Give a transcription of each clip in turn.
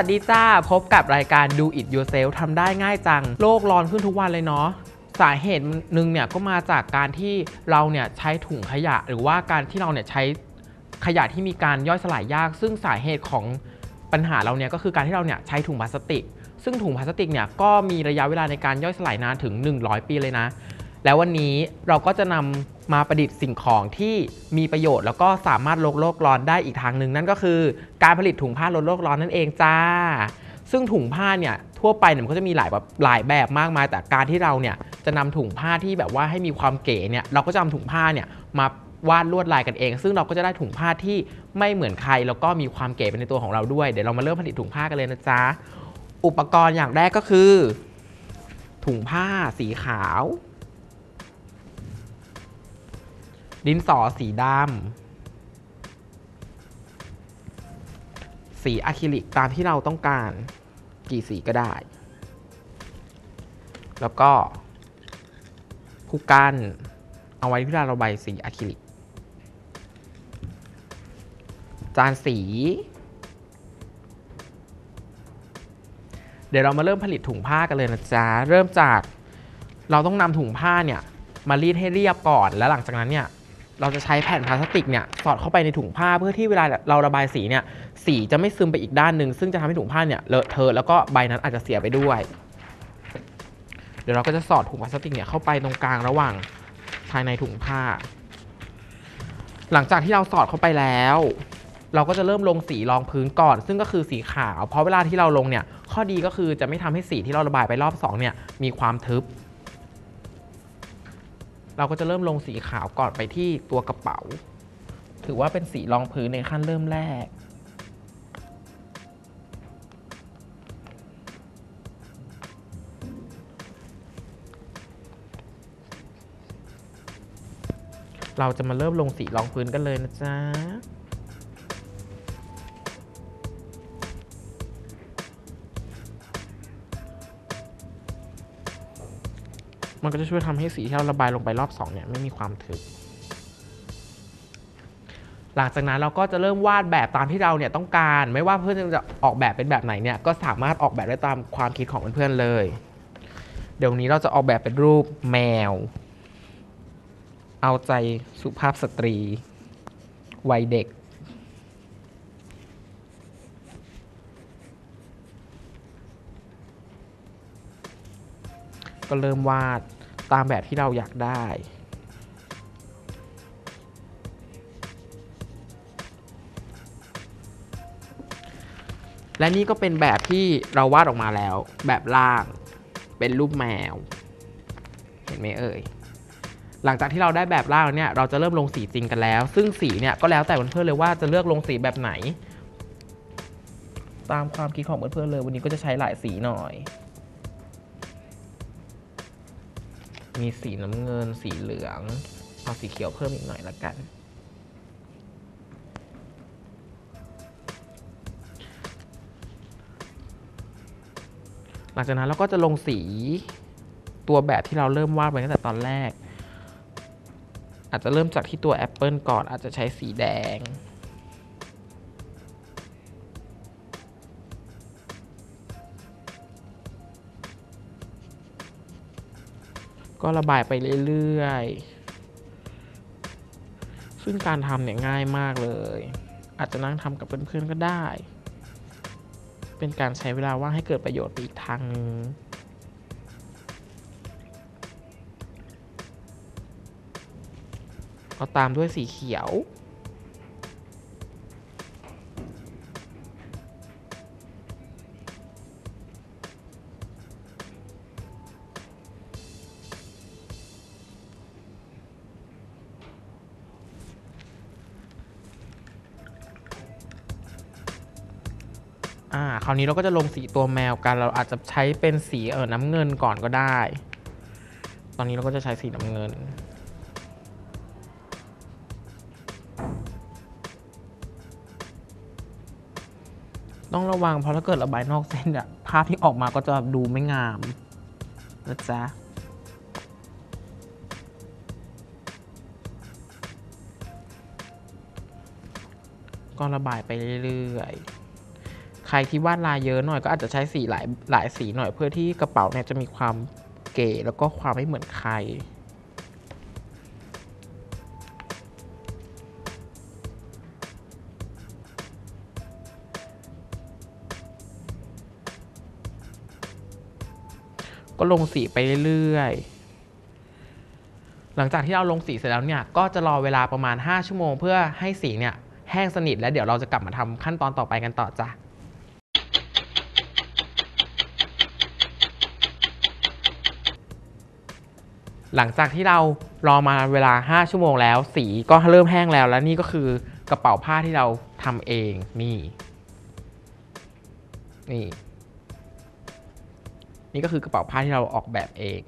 สวัสดีจ้า พบกับรายการ Do It Yourself ทำได้ง่ายจัง โลกร้อนขึ้นทุกวันเลยเนาะสาเหตุหนึ่งเนี่ยก็มาจากการที่เราเนี่ยใช้ถุงขยะ หรือว่าการที่เราเนี่ยใช้ขยะที่มีการย่อยสลายยาก ซึ่งสาเหตุของปัญหาเราเนี่ยก็คือการที่เราเนี่ยใช้ถุงพลาสติก ซึ่งถุงพลาสติกเนี่ยก็มีระยะเวลาในการย่อยสลายนานถึง 100 ปีเลยนะ แล้ววันนี้เราก็จะนำ มาประดิษฐ์สิ่งของที่มีประโยชน์ แล้วก็สามารถลดโลกร้อนได้อีกทางหนึ่งนั่นก็คือ การผลิตถุงผ้าลดโลกร้อนนั่นเองจ้า ซึ่งถุงผ้าเนี่ยทั่วไปเนี่ยมันก็จะมีหลายแบบหลายแบบมากมาย แต่การที่เราเนี่ยจะนำถุงผ้าที่แบบว่าให้มีความเก๋เนี่ยเราก็จะนำถุงผ้าเนี่ยมาวาดลวดลายกันเอง ซึ่งเราก็จะได้ถุงผ้าที่ไม่เหมือนใครแล้วก็มีความเก๋เป็นในตัวของเราด้วยเดี๋ยวเรามาเริ่มผลิตถุงผ้ากันเลยนะจ๊ะอุปกรณ์อย่างแรกก็คือ ถุงผ้าสีขาว ดินสอสีดำสีอะคริลิกตามที่เราต้องการ กี่สีก็ได้ แล้วก็ผู้กันเอาไว้ที่เราระบสีอะคริลิก จานสี เดี๋ยวเรามาเริ่มผลิตถุงผ้ากันเลยนะจ๊ะ เริ่มจากเราต้องนำถุงผ้าเนี่ย มารีดให้เรียบก่อน แล้วหลังจากนั้นเนี่ย เราจะใช้แผ่นพลาสติกเนี่ยสอดเข้าไปในถุงผ้าเพื่อที่เวลาเราระบายสีเนี่ยสีจะไม่ซึมไปอีกด้านหนึ่งซึ่งจะทำให้ถุงผ้าเนี่ยเลอะเทอะแล้วก็ใบนั้นอาจจะเสียไปด้วย เดี๋ยวเราก็จะสอดถุงพลาสติกเนี่ยเข้าไปตรงกลางระหว่างภายในถุงผ้า หลังจากที่เราสอดเข้าไปแล้ว เราก็จะเริ่มลงสีรองพื้นก่อน ซึ่งก็คือสีขาว เพราะเวลาที่เราลงเนี่ยข้อดีก็คือจะไม่ทำให้สีที่เราระบายไปรอบสองเนี่ยมีความทึบ เราก็จะเริ่มลงสีขาวก่อนไปที่ตัวกระเป๋า ถือว่าเป็นสีรองพื้นในขั้นเริ่มแรก เราจะมาเริ่มลงสีรองพื้นกันเลยนะจ๊ะ มันก็จะช่วยทำให้สีที่เราระบายลงไปรอบสองเนี่ยไม่มีความถึก หลังจากนั้นเราก็จะเริ่มวาดแบบตามที่เราเนี่ยต้องการ ไม่ว่าเพื่อนจะออกแบบเป็นแบบไหนเนี่ยก็สามารถออกแบบได้ตามความคิดของเพื่อนๆเลย เดี๋ยวนี้เราจะออกแบบเป็นรูปแมว เอาใจสุภาพสตรีวัยเด็กก็เริ่มวาด ตามแบบที่เราอยากได้ และนี่ก็เป็นแบบที่เราวาดออกมาแล้ว แบบล่างเป็นรูปแมว เห็นไหมเอ่ยหลังจากที่เราได้แบบล่างเนี่ยเราจะเริ่มลงสีจริงกันแล้ว ซึ่งสีเนี่ยก็แล้วแต่เพื่อนๆเลยว่าจะเลือกลงสีแบบไหน ตามความคิดของเพื่อนๆเลย วันนี้ก็จะใช้หลายสีหน่อย มีสีน้ำเงิน สีเหลืองเอาสีเขียวเพิ่มอีกหน่อยละกัน หลังจากนั้นเราก็จะลงสีตัวแบบที่เราเริ่มวาดไว้ตั้งแต่ตอนแรก อาจจะเริ่มจากที่ตัวแอปเปิลก่อนอาจจะใช้สีแดง ก็ระบายไปเรื่อยๆ ซึ่งการทำเนี่ยง่ายมากเลย อาจจะนั่งทำกับเพื่อนๆก็ได้ เป็นการใช้เวลาว่างให้เกิดประโยชน์ไปอีกทางหนึงก็ตามด้วยสีเขียว อ่าคราวนี้เราก็จะลงสีตัวแมวกัน เราอาจจะใช้เป็นสีเออน้ำเงินก่อนก็ได้ ตอนนี้เราก็จะใช้สีน้ำเงิน ต้องระวังเพราะถ้าเกิดระบายนอกเส้นอะภาพที่ออกมาก็จะดูไม่งามนะจ๊ะก็ระบายไปเรื่อยๆ ใครที่วาดลายเยอะหน่อยก็อาจจะใช้สีหลายหลายสีหน่อยเพื่อที่กระเป๋าเนี่ยจะมีความเก๋แล้วก็ความไม่เหมือนใคร ก็ลงสีไปเรื่อยๆ หลังจากที่เราลงสีเสร็จแล้วเนี่ยก็จะรอเวลาประมาณ 5 ชั่วโมง เพื่อให้สีเนี่ยแห้งสนิทแล้วเดี๋ยวเราจะกลับมาทำขั้นตอนต่อไปกันต่อจ้ะ หลังจากที่เรารอมาเวลา 5 ชั่วโมงแล้ว สีก็เริ่มแห้งแล้ว และนี่ก็คือกระเป๋าผ้าที่เราทำเองนี่ นี่ นี่ก็คือกระเป๋าผ้าที่เราออกแบบเอง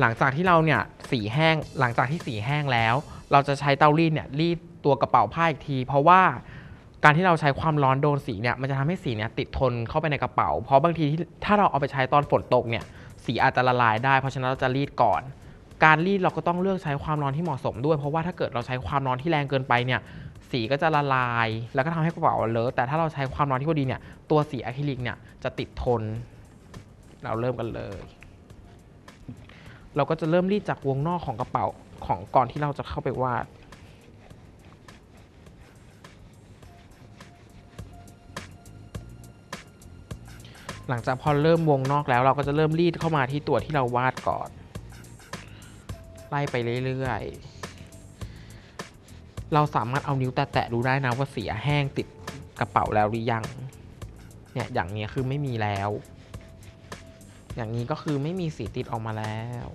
หลังจากที่เราเนี่ยสีแห้งหลังจากที่สีแห้งแล้ว เราจะใช้เตารีดเนี่ยรีดตัวกระเป๋าผ้าอีกที เพราะว่าการที่เราใช้ความร้อนโดนสีเนี่ยมันจะทำให้สีเนี่ยติดทนเข้าไปในกระเป๋า เพราะบางทีที่ถ้าเราเอาไปใช้ตอนฝนตกเนี่ยสีอาจจะละลายได้เพราะฉะนั้นเราจะรีดก่อน การรีดเราก็ต้องเลือกใช้ความร้อนที่เหมาะสมด้วย เพราะว่าถ้าเกิดเราใช้ความร้อนที่แรงเกินไปเนี่ยสีก็จะละลาย แล้วก็ทำให้กระเป๋าเลอะแต่ถ้าเราใช้ความร้อนที่พอดีเนี่ยตัวสีอะคริลิกเนี่ยจะติดทน เราเริ่มกันเลย เราก็จะเริ่มรีดจากวงนอกของกระเป๋าของก่อนที่เราจะเข้าไปวาดหลังจากพอเริ่มวงนอกแล้วเราก็จะเริ่มรีดเข้ามาที่ตัวที่เราวาดก่อน ไล่ไปเรื่อยๆ เราสามารถเอานิ้วแตะๆดูได้นะว่าเสียแห้งติดกระเป๋าแล้วหรือยัง เนี่ยอย่างนี้คือไม่มีแล้ว อย่างนี้ก็คือไม่มีสีติดออกมาแล้ว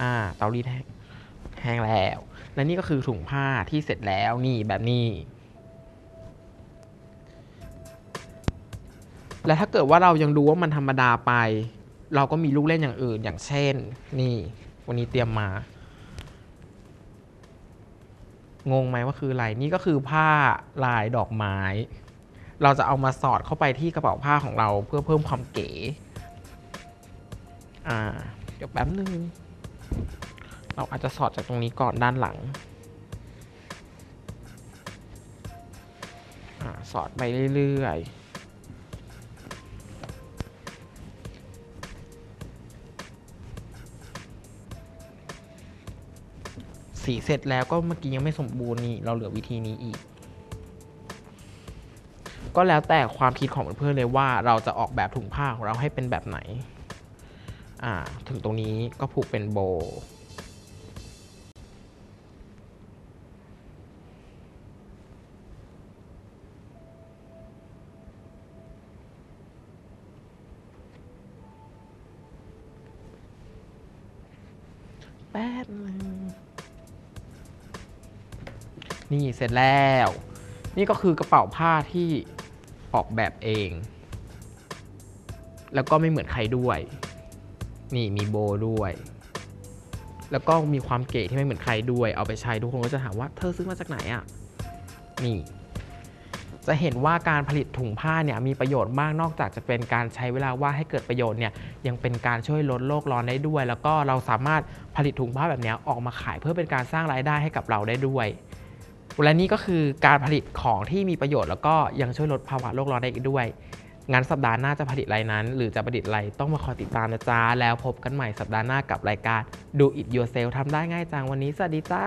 อ่าเตารีดแห้งแห้งแล้ว และนี่ก็คือถุงผ้าที่เสร็จแล้วนี่แบบนี้ และถ้าเกิดว่าเรายังดูว่ามันธรรมดาไป เราก็มีลูกเล่นอย่างอื่น อย่างเช่น นี่ วันนี้เตรียมมา งงไหมว่าคืออะไร นี่ก็คือผ้าลายดอกไม้ เราจะเอามาสอดเข้าไปที่กระเป๋าผ้าของเราเพื่อเพิ่มความเก๋ อ่า เดี๋ยวแป๊บนึง เราอาจจะสอดจากตรงนี้ก่อนด้านหลังอสอดไปเรื่อยๆ สีเสร็จแล้วก็เมื่อกี้ยังไม่สมบูรณ์นี่เราเหลือวิธีนี้อีก ก็แล้วแต่ความคิดของเพื่อนๆเลยว่าเราจะออกแบบถุงผ้าของเราให้เป็นแบบไหน อ่า ถึงตรงนี้ก็ผูกเป็นโบแป๊บนึง นี่เสร็จแล้ว นี่ก็คือกระเป๋าผ้าที่ออกแบบเอง แล้วก็ไม่เหมือนใครด้วย นี่มีโบด้วย แล้วก็มีความเก๋ที่ไม่เหมือนใครด้วย เอาไปใช้ทุกคนก็จะถามว่าเธอซื้อมาจากไหนอะ่ะ นี่ จะเห็นว่าการผลิตถุงผ้าเนี่ยมีประโยชน์มากนอกจากจะเป็นการใช้เวลาว่างให้เกิดประโยชน์เนี่ยยังเป็นการช่วยลดโลกร้อนได้ด้วย แล้วก็เราสามารถผลิตถุงผ้าแบบนี้ออกมาขายเพื่อเป็นการสร้างรายได้ให้กับเราได้ด้วย และนี่ก็คือการผลิตของที่มีประโยชน์ แล้วก็ยังช่วยลดภาวะโลกร้อนได้อีกด้วยงันสัปดาห์หน้าจะผลิตอะไรนั้น หรือจะผลิตอะไรต้องมาคอยติดตามนะจ๊ะ แล้วพบกันใหม่สัปดาห์หน้ากับรายการ Do It Yourself ทำได้ง่ายจังวันนี้สวัสดีจ้า